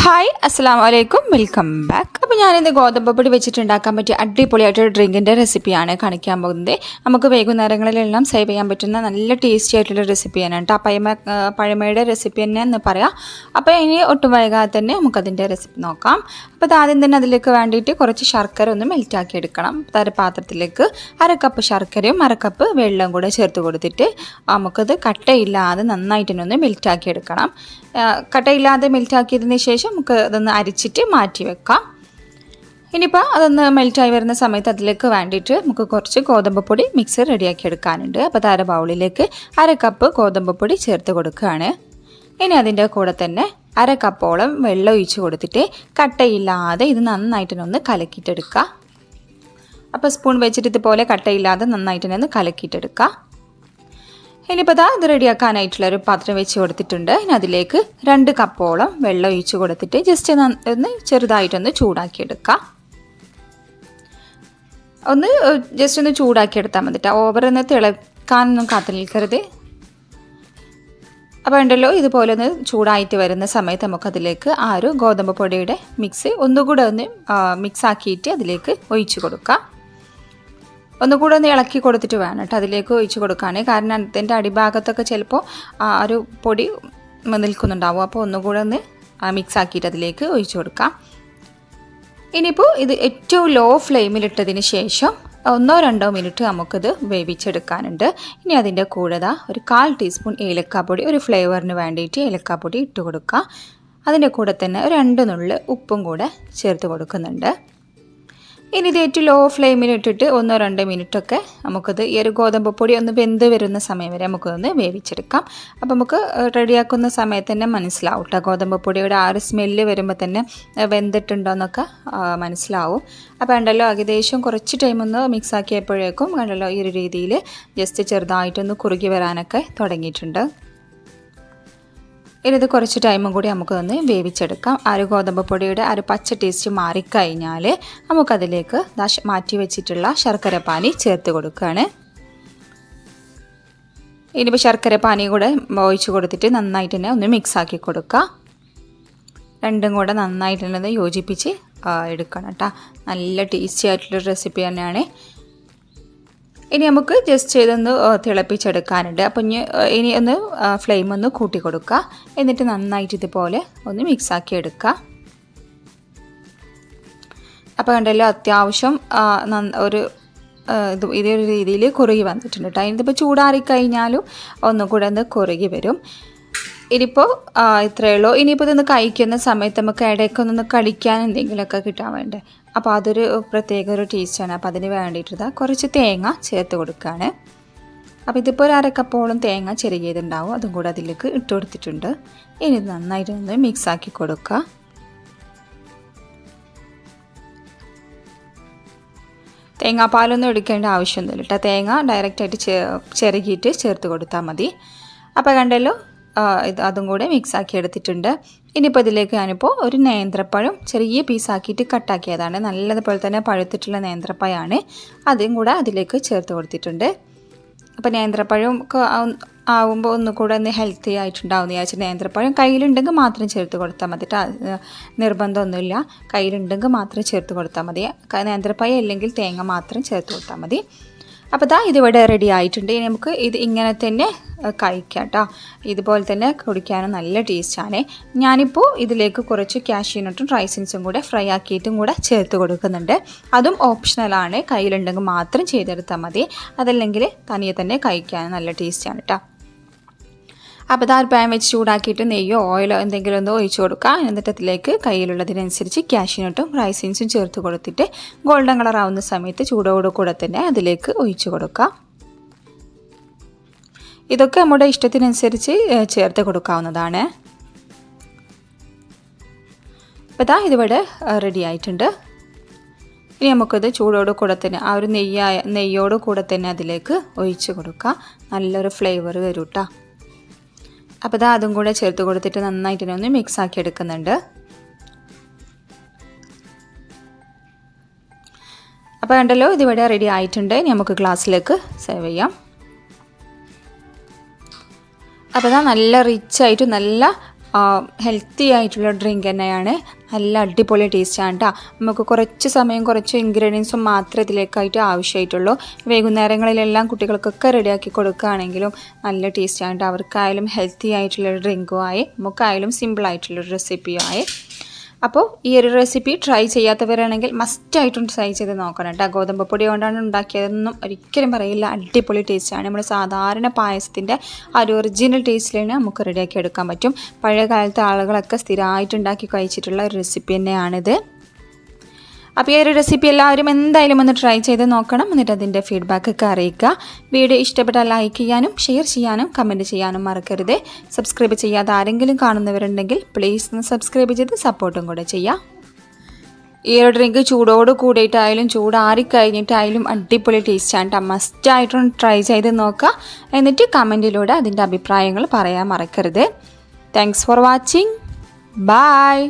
Hi അസ്സാം വലൈക്കും welcome back അപ്പോൾ ഞാനിത് ഗോതമ്പ് പൊടി വെച്ചിട്ടുണ്ടാക്കാൻ പറ്റിയ അടിപൊളിയായിട്ടൊരു ഡ്രിങ്കിന്റെ റെസിപ്പിയാണ് കാണിക്കാൻ പോകുന്നത്. നമുക്ക് വൈകുന്നേരങ്ങളിലെല്ലാം സേവ് ചെയ്യാൻ പറ്റുന്ന നല്ല ടേസ്റ്റി ആയിട്ടുള്ള റെസിപ്പിയാണ് കേട്ടോ. പഴമ പഴമയുടെ റെസിപ്പി തന്നെ എന്ന് പറയാം. അപ്പോൾ ഇനി ഒട്ടും വൈകാതെ തന്നെ നമുക്കതിന്റെ റെസിപ്പി നോക്കാം. അപ്പോൾ അത് ആദ്യം തന്നെ അതിലേക്ക് വേണ്ടിയിട്ട് കുറച്ച് ശർക്കര ഒന്ന് മെൽറ്റാക്കി എടുക്കണം. ഒരു പാത്രത്തിലേക്ക് അര കപ്പ് ശർക്കരയും അര കപ്പ് വെള്ളം കൂടെ ചേർത്ത് കൊടുത്തിട്ട് നമുക്കത് കട്ടയില്ലാതെ നന്നായിട്ട് തന്നെ ഒന്ന് മെൽറ്റാക്കി എടുക്കണം. കട്ടയില്ലാതെ മെൽറ്റാക്കിയതിന് ശേഷം നമുക്ക് അതൊന്ന് അരിച്ചിട്ട് മാറ്റി വെക്കാം. ഇനിയിപ്പോൾ അതൊന്ന് മെൽറ്റായി വരുന്ന സമയത്ത് അതിലേക്ക് വേണ്ടിയിട്ട് നമുക്ക് കുറച്ച് ഗോതമ്പ് പൊടി മിക്സ് റെഡിയാക്കി എടുക്കാനുണ്ട് അപ്പോൾ താര ബൗളിലേക്ക് അര കപ്പ് ഗോതമ്പ് പൊടി ചേർത്ത് കൊടുക്കുകയാണ്. ഇനി അതിന്റെ കൂടെ തന്നെ അര കപ്പോളം വെള്ളം ഒഴിച്ച് കൊടുത്തിട്ട് കട്ടയില്ലാതെ ഇത് നന്നായിട്ടൊന്ന് കലക്കിയിട്ടെടുക്കുക. അപ്പോൾ സ്പൂൺ വെച്ചിട്ട് ഇതുപോലെ കട്ടയില്ലാതെ നന്നായിട്ട് ഒന്ന് കലക്കിയിട്ടെടുക്കുക. ഇനിയിപ്പോൾ ദാ ഇത് റെഡിയാക്കാനായിട്ടുള്ള ഒരു പാത്രം വെച്ച് കൊടുത്തിട്ടുണ്ട്. ഇനി അതിലേക്ക് രണ്ട് കപ്പോളം വെള്ളം ഒഴിച്ച് കൊടുത്തിട്ട് ജസ്റ്റ് ഒന്ന് ചെറുതായിട്ടൊന്ന് ചൂടാക്കിയെടുക്കുക. ഒന്ന് ജസ്റ്റ് ഒന്ന് ചൂടാക്കി എടുത്താൽ മതി കേട്ടോ ഓവർ ഒന്ന് തിളക്കാനൊന്നും കാത്തു നിൽക്കരുത്. അപ്പോൾ ഉണ്ടല്ലോ ഇതുപോലെ ഒന്ന് ചൂടായിട്ട് വരുന്ന സമയത്ത് നമുക്കതിലേക്ക് ആ ഒരു ഗോതമ്പ് പൊടിയുടെ മിക്സ് ഒന്നുകൂടെ ഒന്ന് മിക്സ് ആക്കിയിട്ട് അതിലേക്ക് ഒഴിച്ചു കൊടുക്കുക ഒന്നുകൂടെ ഒന്ന് ഇളക്കി കൊടുത്തിട്ട് വേണം കേട്ടോ അതിലേക്ക് ഒഴിച്ചു കൊടുക്കാൻ കാരണം അതിന്റെ അടിഭാഗത്തൊക്കെ ചിലപ്പോൾ ആ ഒരു പൊടി നിൽക്കുന്നുണ്ടാവും. അപ്പോൾ ഒന്നുകൂടെ ഒന്ന് മിക്സ് ആക്കിയിട്ട് അതിലേക്ക് ഒഴിച്ചു കൊടുക്കാം. ഇനിയിപ്പോൾ ഇത് ഏറ്റവും ലോ ഫ്ലെയിമിലിട്ടതിന് ശേഷം ഒന്നോ രണ്ടോ മിനിറ്റ് നമുക്കിത് വേവിച്ചെടുക്കാനുണ്ട്. ഇനി അതിന്റെ കൂടെ ഒരു കാൽ ടീസ്പൂൺ ഏലക്കാപ്പൊടി ഒരു ഫ്ലേവറിന് വേണ്ടിയിട്ട് ഏലക്കാപ്പൊടി ഇട്ട് കൊടുക്കുക അതിന്റെ കൂടെ തന്നെ രണ്ട് നുള്ളിൽ ഉപ്പും കൂടെ ചേർത്ത് കൊടുക്കുന്നുണ്ട്. ഇനി ഇത് ഏറ്റവും ലോ ഫ്ലെയിമിൽ ഇട്ടിട്ട് ഒന്നോ രണ്ടോ മിനിറ്റൊക്കെ നമുക്കത് ഈ ഒരു ഗോതമ്പ് പൊടി ഒന്ന് വെന്ത് വരുന്ന സമയം വരെ നമുക്കൊന്ന് വേവിച്ചെടുക്കാം. അപ്പോൾ നമുക്ക് റെഡിയാക്കുന്ന സമയത്ത് തന്നെ മനസ്സിലാവും കേട്ടോ ഗോതമ്പ് പൊടിയുടെ ആ ഒരു സ്മെല്ല് വരുമ്പോൾ തന്നെ വെന്തിട്ടുണ്ടോയെന്നൊക്കെ മനസ്സിലാവും. അപ്പോൾ ഉണ്ടല്ലോ ഏകദേശം കുറച്ച് ടൈം ഒന്ന് മിക്സ് ആക്കിയപ്പോഴേക്കും കണ്ടല്ലോ ഈ ഒരു രീതിയിൽ ജസ്റ്റ് ചെറുതായിട്ടൊന്ന് കുറുകി വരാനൊക്കെ തുടങ്ങിയിട്ടുണ്ട്. ഇനി ഇത് കുറച്ച് ടൈമും കൂടി നമുക്ക് നമുക്കൊന്ന് വേവിച്ചെടുക്കാം. ആ ഒരു ഗോതമ്പ് പൊടിയുടെ ആ ഒരു പച്ച ടേസ്റ്റ് മാറിക്കഴിഞ്ഞാൽ നമുക്കതിലേക്ക് മാറ്റി വെച്ചിട്ടുള്ള ശർക്കര പാനി ചേർത്ത് കൊടുക്കുകയാണ് ഇനിയിപ്പോൾ ശർക്കര പാനി കൂടെ ഒഴിച്ച് കൊടുത്തിട്ട് നന്നായിട്ട് തന്നെ ഒന്ന് മിക്സ് ആക്കി കൊടുക്കുക രണ്ടും കൂടെ നന്നായിട്ട് തന്നെ യോജിപ്പിച്ച് എടുക്കണം കേട്ടോ നല്ല ടേസ്റ്റി ആയിട്ടുള്ള റെസിപ്പി തന്നെയാണ്. ഇനി നമുക്ക് ജസ്റ്റ് ഇതൊന്ന് തിളപ്പിച്ചെടുക്കാനുണ്ട്. അപ്പം ഇനി ഒന്ന് ഫ്ലെയിം ഒന്ന് കൂട്ടി കൊടുക്കുക എന്നിട്ട് നന്നായിട്ട് ഇതുപോലെ ഒന്ന് മിക്സാക്കി എടുക്കുക. അപ്പോൾ കണ്ടല്ലോ അത്യാവശ്യം ഒരു ഇത് ഇതേ ഒരു രീതിയിൽ കുറുകി വന്നിട്ടുണ്ട് കേട്ടോ ഇതിപ്പോൾ ചൂടാറിക്കഴിഞ്ഞാലും ഒന്നും കൂടെ ഒന്ന് കുറുകി വരും. ഇനിയിപ്പോൾ ഇത്രയേ ഉള്ളൂ. ഇനിയിപ്പോൾ ഇതൊന്ന് കഴിക്കുന്ന സമയത്ത് നമുക്ക് ഇടയ്ക്കൊന്നൊന്ന് കടിക്കാൻ എന്തെങ്കിലുമൊക്കെ കിട്ടാൻ വേണ്ടേ? അപ്പോൾ അതൊരു പ്രത്യേക ഒരു ടേസ്റ്റാണ് അപ്പോൾ അതിന് വേണ്ടിയിട്ട് കുറച്ച് തേങ്ങ ചേർത്ത് കൊടുക്കുകയാണ്. അപ്പോൾ ഇതിപ്പോൾ ഒരു അരക്കപ്പോളം തേങ്ങ ചെറുകിയതുണ്ടാവും. അതും കൂടെ അതിലേക്ക് ഇട്ട് കൊടുത്തിട്ടുണ്ട്. ഇനി നന്നായിട്ട് ഒന്ന് മിക്സ് ആക്കി കൊടുക്കുക. തേങ്ങാപ്പാലൊന്നും എടുക്കേണ്ട ആവശ്യമൊന്നുമില്ല കേട്ടോ. തേങ്ങ ഡയറക്റ്റായിട്ട് ചെ ചിരകിയിട്ട് ചേർത്ത് കൊടുത്താൽ മതി. അപ്പോൾ കണ്ടല്ലോ ഇത് അതും കൂടെ മിക്സ് ആക്കി എടുത്തിട്ടുണ്ട്. ഇനിയിപ്പോൾ ഇതിലേക്ക് ഞാനിപ്പോൾ ഒരു നേന്ത്രപ്പഴം ചെറിയ പീസാക്കിയിട്ട് കട്ടാക്കിയതാണ് നല്ലതുപോലെ തന്നെ പഴുത്തിട്ടുള്ള നേന്ത്രപ്പഴമാണ് അതും കൂടെ അതിലേക്ക് ചേർത്ത് കൊടുത്തിട്ടുണ്ട്. അപ്പോൾ നേന്ത്രപ്പഴം ആവുമ്പോൾ ഒന്നുകൂടെ ഒന്ന് ഹെൽത്തി ആയിട്ടുണ്ടാവുന്ന ചോദിച്ചാൽ നേന്ത്രപ്പഴം കയ്യിലുണ്ടെങ്കിൽ മാത്രം ചേർത്ത് കൊടുത്താൽ മതി. നിർബന്ധമൊന്നുമില്ല. കയ്യിലുണ്ടെങ്കിൽ മാത്രം ചേർത്ത് കൊടുത്താൽ മതി. നേന്ത്രപ്പഴം അല്ലെങ്കിൽ തേങ്ങ മാത്രം ചേർത്ത് കൊടുത്താൽ മതി. അപ്പോൾ ദാ ഇതിവിടെ റെഡി ആയിട്ടുണ്ട്. ഇനി നമുക്ക് ഇത് ഇങ്ങനെ തന്നെ കഴിക്കാം കേട്ടോ ഇതുപോലെ തന്നെ കുടിക്കാനും നല്ല ടേസ്റ്റാണ് ഞാനിപ്പോൾ ഇതിലേക്ക് കുറച്ച് കാഷ്യൂനട്ടും റൈസിൻസും കൂടെ ഫ്രൈ ആക്കിയിട്ടും കൂടെ ചേർത്ത് കൊടുക്കുന്നുണ്ട്. അതും ഓപ്ഷണലാണ് കയ്യിലുണ്ടെങ്കിൽ മാത്രം ചെയ്തെടുത്താൽ മതി. അതല്ലെങ്കിൽ തനിയെ തന്നെ കഴിക്കാൻ നല്ല ടേസ്റ്റാണ് കേട്ടോ അപ്പോൾ ഒരു പാൻ വെച്ച് ചൂടാക്കിയിട്ട് നെയ്യോ ഓയിലോ എന്തെങ്കിലും ഒന്ന് ഒഴിച്ചു കൊടുക്കുക എന്നിട്ട് അതിലേക്ക് കയ്യിലുള്ളതിനനുസരിച്ച് ക്യാഷിനോട്ടും റൈസിൻസും ചേർത്ത് കൊടുത്തിട്ട് ഗോൾഡൻ കളർ ആവുന്ന സമയത്ത് ചൂടോട് കൂടെ തന്നെ അതിലേക്ക് ഒഴിച്ചു കൊടുക്കുക ഇതൊക്കെ നമ്മുടെ ഇഷ്ടത്തിനനുസരിച്ച് ചേർത്ത് കൊടുക്കാവുന്നതാണ്. അപ്പോൾ ഇതാ ഇതിവിടെ റെഡി ആയിട്ടുണ്ട്. ഇനി നമുക്കത് ചൂടോട് കൂടെ തന്നെ ആ ഒരു നെയ്യായ നെയ്യോട് കൂടെ തന്നെ അതിലേക്ക് ഒഴിച്ച് കൊടുക്കുക നല്ലൊരു ഫ്ലേവർ വരും കേട്ടോ അപ്പോൾ ഇതാ അതും കൂടെ ചേർത്ത് കൊടുത്തിട്ട് നന്നായിട്ട് തന്നെ ഒന്ന് മിക്സ് ആക്കി എടുക്കുന്നുണ്ട്. അപ്പോൾ കണ്ടല്ലോ ഇതിവിടെ റെഡി ആയിട്ടുണ്ട്. നമുക്ക് ഗ്ലാസ്സിലേക്ക് സെർവ് ചെയ്യാം. അപ്പോൾ ഇതാ നല്ല റിച്ച് ആയിട്ട് നല്ല ഹെൽത്തി ആയിട്ടുള്ള ഡ്രിങ്ക് തന്നെയാണ് നല്ല അടിപൊളി ടേസ്റ്റാണ് കേട്ടോ നമുക്ക് കുറച്ച് സമയം കുറച്ച് ഇൻഗ്രീഡിയൻസും മാത്രമേ ഇതിലേക്കായിട്ട് ആവശ്യമായിട്ടുള്ളൂ. വൈകുന്നേരങ്ങളിലെല്ലാം കുട്ടികൾക്കൊക്കെ റെഡിയാക്കി കൊടുക്കുകയാണെങ്കിലും നല്ല ടേസ്റ്റാണ് കേട്ടോ അവർക്കായാലും ഹെൽത്തി ആയിട്ടുള്ള ഡ്രിങ്കും ആയി നമുക്കായാലും സിമ്പിൾ ആയിട്ടുള്ള റെസിപ്പിയും ആയി. അപ്പോൾ ഈ ഒരു റെസിപ്പി ട്രൈ ചെയ്യാത്തവരാണെങ്കിൽ മസ്റ്റായിട്ടും ട്രൈ ചെയ്ത് നോക്കണം കേട്ടോ ഗോതമ്പ് പൊടി കൊണ്ടാണ് ഉണ്ടാക്കിയതെന്നും ഒരിക്കലും പറയില്ല. അടിപൊളി ടേസ്റ്റാണ് നമ്മുടെ സാധാരണ പായസത്തിന്റെ ആ ഒരു ഒറിജിനൽ ടേസ്റ്റിലാണ് നമുക്ക് റെഡിയാക്കി എടുക്കാൻ പറ്റും. പഴയ കാലത്തെ ആളുകളൊക്കെ സ്ഥിരമായിട്ട് ഉണ്ടാക്കി കഴിച്ചിട്ടുള്ള ഒരു റെസിപ്പി തന്നെയാണിത്. അപ്പോൾ ഈ ഒരു റെസിപ്പി എല്ലാവരും എന്തായാലും ഒന്ന് ട്രൈ ചെയ്ത് നോക്കണം. എന്നിട്ട് അതിന്റെ ഫീഡ്ബാക്കൊക്കെ അറിയിക്കുക. വീഡിയോ ഇഷ്ടപ്പെട്ടാൽ ലൈക്ക് ചെയ്യാനും ഷെയർ ചെയ്യാനും കമന്റ് ചെയ്യാനും മറക്കരുത്. സബ്സ്ക്രൈബ് ചെയ്യാതെ ആരെങ്കിലും കാണുന്നവരുണ്ടെങ്കിൽ പ്ലീസ് ഒന്ന് സബ്സ്ക്രൈബ് ചെയ്ത് സപ്പോർട്ടും കൂടെ ചെയ്യാം. ഈ ഒരു ഡ്രിങ്ക് ചൂടോട് കൂടിയിട്ടായാലും ചൂടാറി കഴിഞ്ഞിട്ടായാലും അടിപൊളി ടേസ്റ്റാണ് കേട്ടോ ആയിട്ടൊന്ന് ട്രൈ ചെയ്ത് നോക്കുക. എന്നിട്ട് കമന്റിലൂടെ അതിന്റെ അഭിപ്രായങ്ങൾ പറയാൻ മറക്കരുത്. Thanks for watching bye